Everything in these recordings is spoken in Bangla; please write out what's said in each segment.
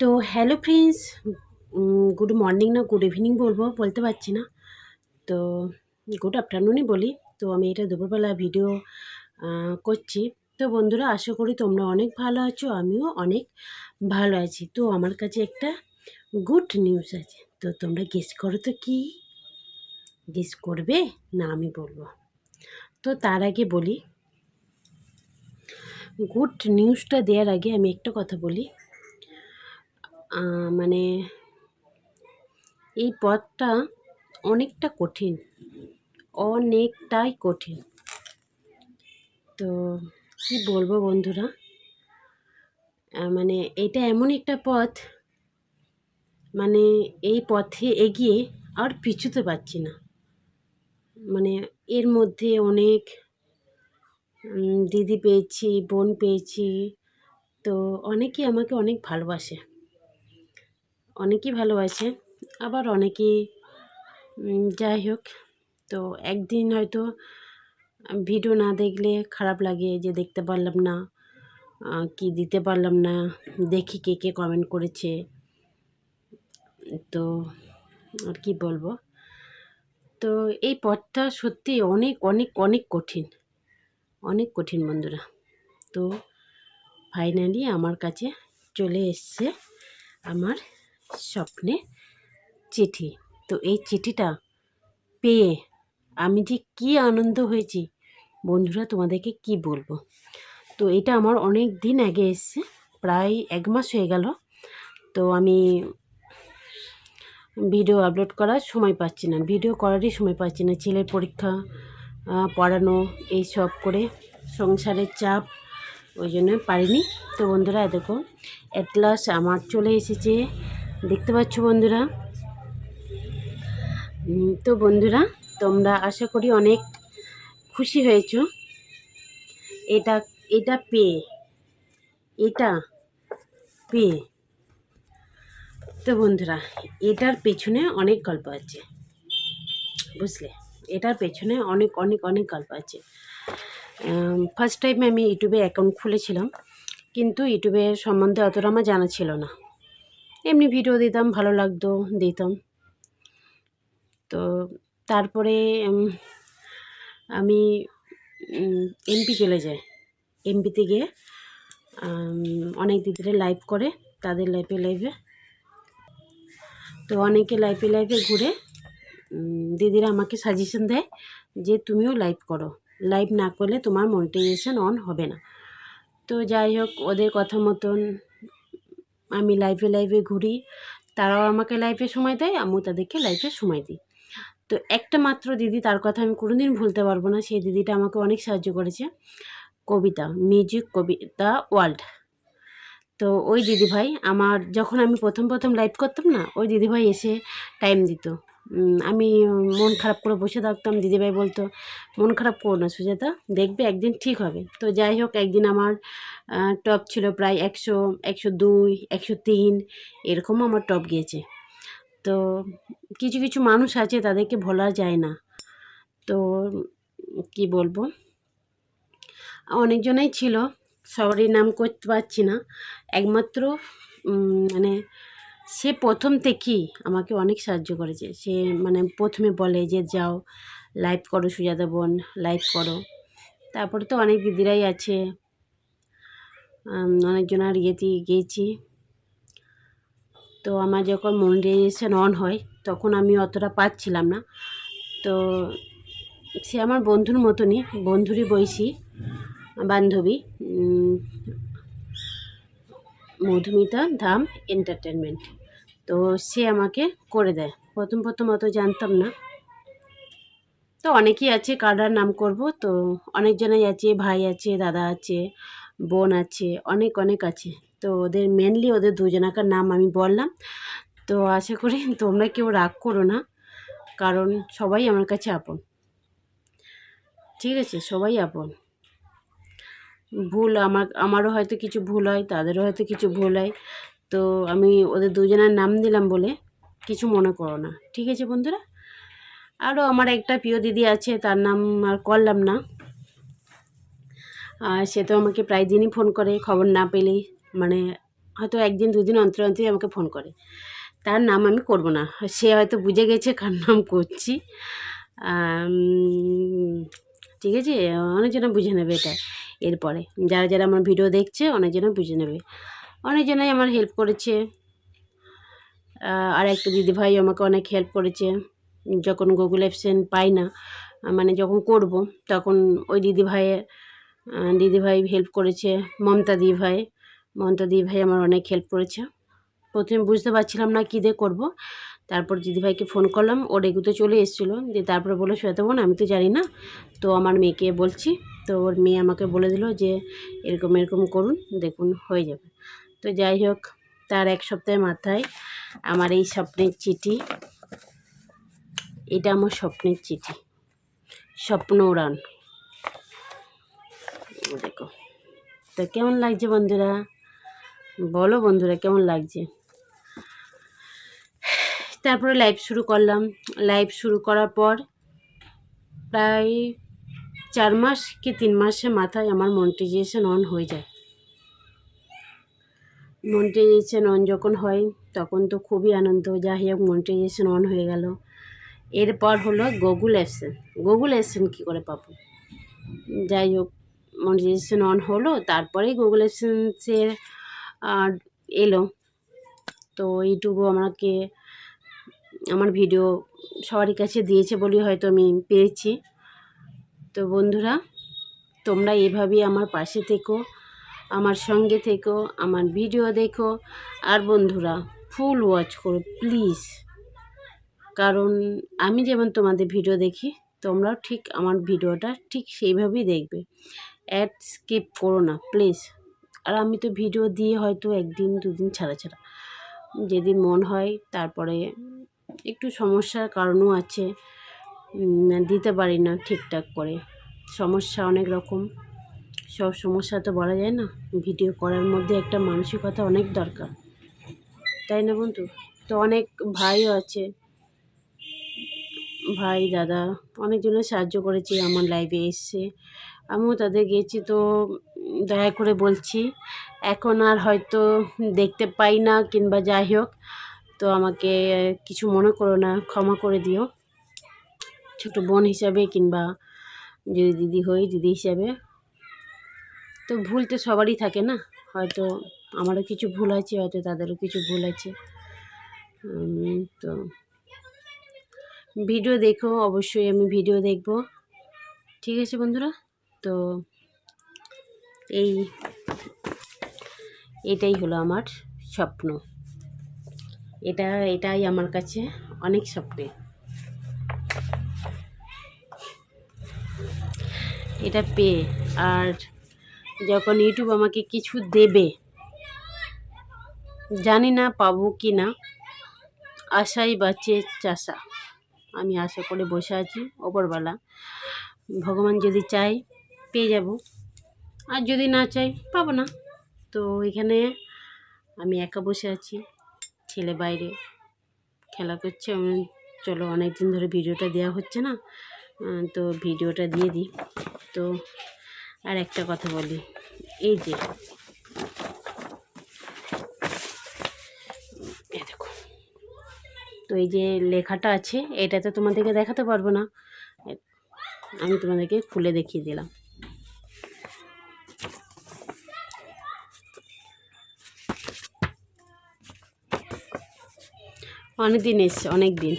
তো হ্যালো ফ্রেন্ডস গুড মর্নিং না গুড ইভিনিং বলব, বলতে পারছি না। তো গুড আফটারনুনই বলি। তো আমি এটা দুপুরবেলা ভিডিও করছি। তো বন্ধুরা, আশা করি তোমরা অনেক ভালো আছো, আমিও অনেক ভালো আছি। তো আমার কাছে একটা গুড নিউজ আছে। তো তোমরা গেস করো তো কি? গেস করবে? না, আমি বলব। তো তার আগে বলি গুড নিউজটা দেওয়ার আগে আমি একটা কথা বলি। মানে এই পথটা অনেকটা কঠিন, অনেকটাই কঠিন। তো কি বলব বন্ধুরা? মানে এটা এমন একটা পথ মানে এই পথে এগিয়ে আর পিছুতে পারছি না। মানে এর মধ্যে অনেক দিদি পেয়েছি, বোন পেয়েছি, তো অনেকেই আমাকে অনেক ভালোবাসে। অনেকেই ভালোবাসে, আবার অনেকেই যাই হোক, তো একদিন হয়তো ভিডিও না দেখলে খারাপ লাগে যে দেখতে পারলাম না কি দিতে পারলাম না, দেখি কে কে কমেন্ট করেছে, তো আর কি বলব, তো এই পথটা সত্যি অনেক অনেক অনেক কঠিন অনেক কঠিন বন্ধুরা, তো ফাইনালি আমার কাছে চলে এসছে আমার স্বপ্নে চিঠি। তো এই চিঠিটা পেয়ে আমি যে কী আনন্দ হয়েছি, বন্ধুরা তোমাদেরকে কি বলব? তো এটা আমার অনেক দিন আগে এসছে, প্রায় এক মাস হয়ে গেল। তো আমি ভিডিও আপলোড করার সময় পাচ্ছি না, ভিডিও করারই সময় পাচ্ছি না। ছেলের পরীক্ষা পড়ানো, এই সব করে সংসারের চাপ, ওই জন্য পারিনি। তো বন্ধুরা দেখো অ্যাট লাস্ট আমার চলে এসেছে দেখতে পাচ্ছ বন্ধুরা? তো বন্ধুরা, তোমরা আশা করি অনেক খুশি হয়েছো। এটা এটা পেয়ে এটা পেয়ে। তো বন্ধুরা, এটার পেছনে অনেক গল্প আছে, বুঝলে? এটার পেছনে অনেক অনেক অনেক গল্প আছে। ফার্স্ট টাইম আমি ইউটিউবে অ্যাকাউন্ট খুলেছিলাম, কিন্তু ইউটিউবের সম্বন্ধে অতটা আমার জানা ছিল না। এমনি ভিডিও দিতাম, ভালো লাগতো, দিতাম। তো তারপরে আমি এমপি চলে যাই। এমপিতে গিয়ে অনেক দিদিরা লাইভ করে, তাদের লাইফে লাইভে তো অনেকে লাইফে লাইফে ঘুরে দিদিরা আমাকে সাজেশন দেয় যে তুমিও লাইভ করো। লাইভ না করলে তোমার মনিটাইজেশন অন হবে না। তো যাই হোক, ওদের কথা মতন আমি লাইভে লাইভে ঘুরি। তারাও আমাকে লাইভে সময় দেয়, আমিও তাদেরকে লাইফে সময় দিই। তো একটা মাত্র দিদি, তার কথা আমি কোনোদিন ভুলতে পারব না। সেই দিদিটা আমাকে অনেক সাহায্য করেছে। কবিতা মিউজিক কবিতা ওয়ার্ল্ড তো ওই দিদিভাই আমার, যখন আমি প্রথম প্রথম লাইভ করতাম না, ওই দিদিভাই এসে টাইম দিত। আমি মন খারাপ করে বসে থাকতাম, দিদিভাই বলতো, মন খারাপ করো না সুজাতা, দেখবে একদিন ঠিক হবে। তো যাই হোক, একদিন আমার টপ ছিল প্রায় একশো একশো দুই, একশো তিন, এরকমও আমার টপ গিয়েছে। তো কিছু কিছু মানুষ আছে, তাদেরকে ভোলা যায় না। তো কি বলব? অনেকজনাই ছিল, সবারই নাম করতে পারছি না। একমাত্র মানে সে প্রথম থেকেই আমাকে অনেক সাহায্য করেছে। সে মানে প্রথমে বলে যে, যাও লাইভ করো সুজাতা বোন লাইভ করো। তারপরে তো অনেক দিদিরাই আছে। অনেকজন আর ইয়েতে গিয়েছি। তো আমার যখন মনিটাইজেশন অন হয়, তখন আমি অতটা পাচ্ছিলাম না। তো সে আমার বন্ধুর মতনই, বন্ধুরই বয়সী, বান্ধবী। মধুমিতা ধাম এন্টারটেনমেন্ট। তো সে আমাকে করে দেয়। প্রথম প্রথম অত জানতাম না। তো অনেকেই আছে কারার নাম করব। তো অনেকজনাই আছে, ভাই আছে, দাদা আছে, বোন আছে, অনেক অনেক আছে। তো ওদের মেনলি ওদের দুজনাকার নাম আমি বললাম। তো আশা করি তোমরা কেউ রাগ করো না, কারণ সবাই আমার কাছে আপন। ঠিক আছে, সবাই আপন। ভুল আমার, আমারও হয়তো কিছু ভুল হয়, তাদেরও হয়তো কিছু ভুল হয়। তো আমি ওদের দুজনের নাম দিলাম বলে কিছু মনে করো না। ঠিক আছে বন্ধুরা? আরও আমার একটা প্রিয় দিদি আছে, তার নাম আর করলাম না। আর সে তো আমাকে প্রায় দিনই ফোন করে, খবর না পেলেই মানে হয়তো একদিন, দুদিন অন্তর অন্তরই আমাকে ফোন করে। তার নাম আমি করব না। সে হয়তো বুঝে গেছে কার নাম করছি। ঠিক আছে? অনেকজনে বুঝে নেবে এটা। এরপরে। যারা যারা আমার ভিডিও দেখছে অনেকজনে বুঝে নেবে। অনেকজনাই আমার হেল্প করেছে। আর একটা দিদিভাই আমাকে অনেক হেল্প করেছে। যখন গুগল অ্যাপসেন পাই না মানে যখন করব, তখন ওই দিদিভাইয়ের দিদিভাই হেল্প করেছে, মমতা দিদিভাই। মমতা দিদিভাই আমার অনেক হেল্প করেছে। প্রথমে বুঝতে পারছিলাম না কী দিয়ে করব। তারপর দিদিভাইকে ফোন করলাম, ও রেগুতে চলে এসেছিল। দিয়ে তারপরে বলল, শ্বেতা বোন, আমি তো জানি না। তো আমার মেয়েকে বলছি, তো ওর মেয়ে আমাকে বলে দিল যে, এরকম এরকম করুন, দেখুন, হয়ে যাবে। তো যাই হোক, তার এক সপ্তাহের মাথায় আমার এই স্বপ্নের চিঠি, এটা আমার স্বপ্নের চিঠি, স্বপ্ন উড়ান। দেখো, তো কেমন লাগছে বন্ধুরা? বলো বন্ধুরা, কেমন লাগছে? তারপরে লাইভ শুরু করলাম। লাইভ শুরু করার পর প্রায় চার মাস কি তিন মাসের মাথায় আমার মনিটাইজেশন অন হয়ে যায়। মনিটাইজেশন অন যখন হয়, তখন তো খুবই আনন্দ। যাই হোক মনিটাইজেশন অন হয়ে গেল। এরপর হলো গুগল অ্যাপসেন গুগল অ্যাপসেন কী করে পাবো? যাই হোক মনিটাইজেশন অন হলো, তারপরেই গুগল অ্যাপসেন্সের এলো। তো ইউটিউবও আমাকে আমার ভিডিও সবারই কাছে দিয়েছে বলে হয়তো আমি পেয়েছি। তো বন্ধুরা, তোমরা এভাবেই আমার পাশে থেকো, আমার সঙ্গে থেকো, আমার ভিডিও দেখো। আর বন্ধুরা, ফুল ওয়াচ করো, প্লিজ। কারণ আমি যেমন তোমাদের ভিডিও দেখি, তোমরাও ঠিক আমার ভিডিওটা ঠিক সেইভাবেই দেখবে। অ্যাড স্কিপ করো না, প্লিজ। আর আমি তো ভিডিও দিয়ে হয়তো একদিন, দুদিন ছাড়া ছাড়া। যেদিন মন হয়, তারপরে একটু সমস্যার কারণও আছে। দিতে পারি না ঠিকঠাক করে। সমস্যা অনেক রকম। সব সমস্যা তো বলা যায় না। ভিডিও করার মধ্যে একটা মানসিকতা অনেক দরকার। তাই না বন্ধু? তো অনেক ভাইও আছে। ভাই, দাদা অনেকজনের সাহায্য করেছে আমার লাইভে এসছে আমিও তাদের গেছি তো দয়া করে বলছি। এখন আর হয়তো দেখতে পাই না কিংবা যাই হোক। তো আমাকে কিছু মনে করো না, ক্ষমা করে দিও। ছোটো বোন হিসাবে কিংবা যদি দিদি হই, দিদি হিসাবে। তো ভুল তো সবারই থাকে না? হয়তো আমারও কিছু ভুল আছে, হয়তো তাদেরও কিছু ভুল আছে। তো ভিডিও দেখো, অবশ্যই আমি ভিডিও দেখব। ঠিক আছে বন্ধুরা? তো এই, এটাই হলো আমার স্বপ্ন। এটা, এটাই আমার কাছে অনেক স্বপ্নের এটা পেয়ে, আর যখন ইউটিউব আমাকে কিছু দেবে, জানি না পাবো কি না, আশাই বাঁচে চাষা। আমি আশা করে বসে আছি ওপরবেলা ভগবান যদি চাই পেয়ে যাব। আর যদি না চাই পাবো না। তো এখানে আমি একা বসে আছি। ছেলে বাইরে খেলা করছে চলো অনেক দিন ধরে ভিডিওটা দেওয়া হচ্ছে না তো ভিডিওটা দিয়ে দিই। তো আর একটা কথা বলি, এই যে দেখো, তো এই যে লেখাটা আছে, এটা তো তোমাদেরকে দেখাতে পারব না আমি তোমাদেরকে খুলে দেখিয়ে দিলাম। অনেক দিন এসছে অনেক দিন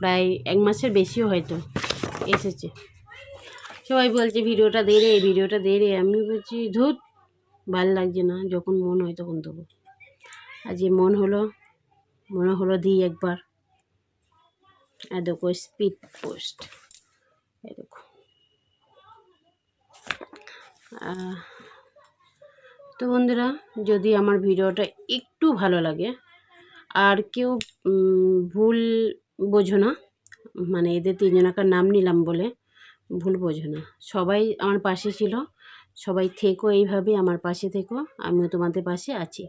প্রায় এক মাসের বেশিও হয়তো এসেছে। সবাই বলছে, ভিডিওটা দে রে, ভিডিওটা দে রে। আমি বলছি ধুত ভালো লাগছে না, যখন মন হয় তখন দেবো। আর যে মন হলো, মনে হলো দিই একবার। আর দেখো স্পিড পোস্ট দেখো। তো বন্ধুরা, যদি আমার ভিডিওটা একটু ভালো লাগে আর কেউ ভুল বোঝো না। মানে এদের তিনজনাকার নাম নিলাম বলে ভুল বোঝো না। সবাই আমার পাশে ছিল। সবাই থেকো এইভাবে আমার পাশে থেকো। আমিও তোমাদের পাশে আছি।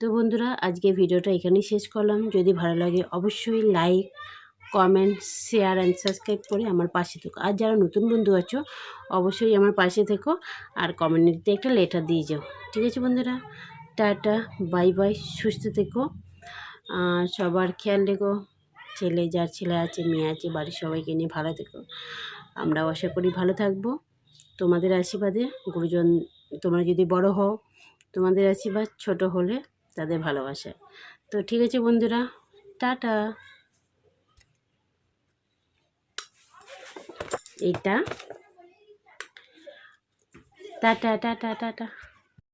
তো বন্ধুরা, আজকে ভিডিওটা এখানেই শেষ করলাম। যদি ভালো লাগে অবশ্যই like, comment, share and subscribe করে আমার পাশে থেকো। আর যারা নতুন বন্ধু আছো, অবশ্যই আমার পাশে থেকো আর কমেন্টে একটা লেটার দিয়ে যাও। ঠিক আছে বন্ধুরা? টাটা, বাই বাই, সুস্থ থেকো। আর সবার খেয়াল রেখো, ছেলে যার ছেলে আছে, মেয়ে আছে, বাড়ির সবাইকে নিয়ে ভালো থেকো। আমরাও আশা করি ভালো থাকব। তোমাদের আশীর্বাদে গুরুজন, তোমরা যদি বড় হও, তোমাদের আশীর্বাদ ছোট হলে তাদের ভালোবাসা। তো ঠিক আছে বন্ধুরা, টাটা। এটা টাটা টাটা টাটা।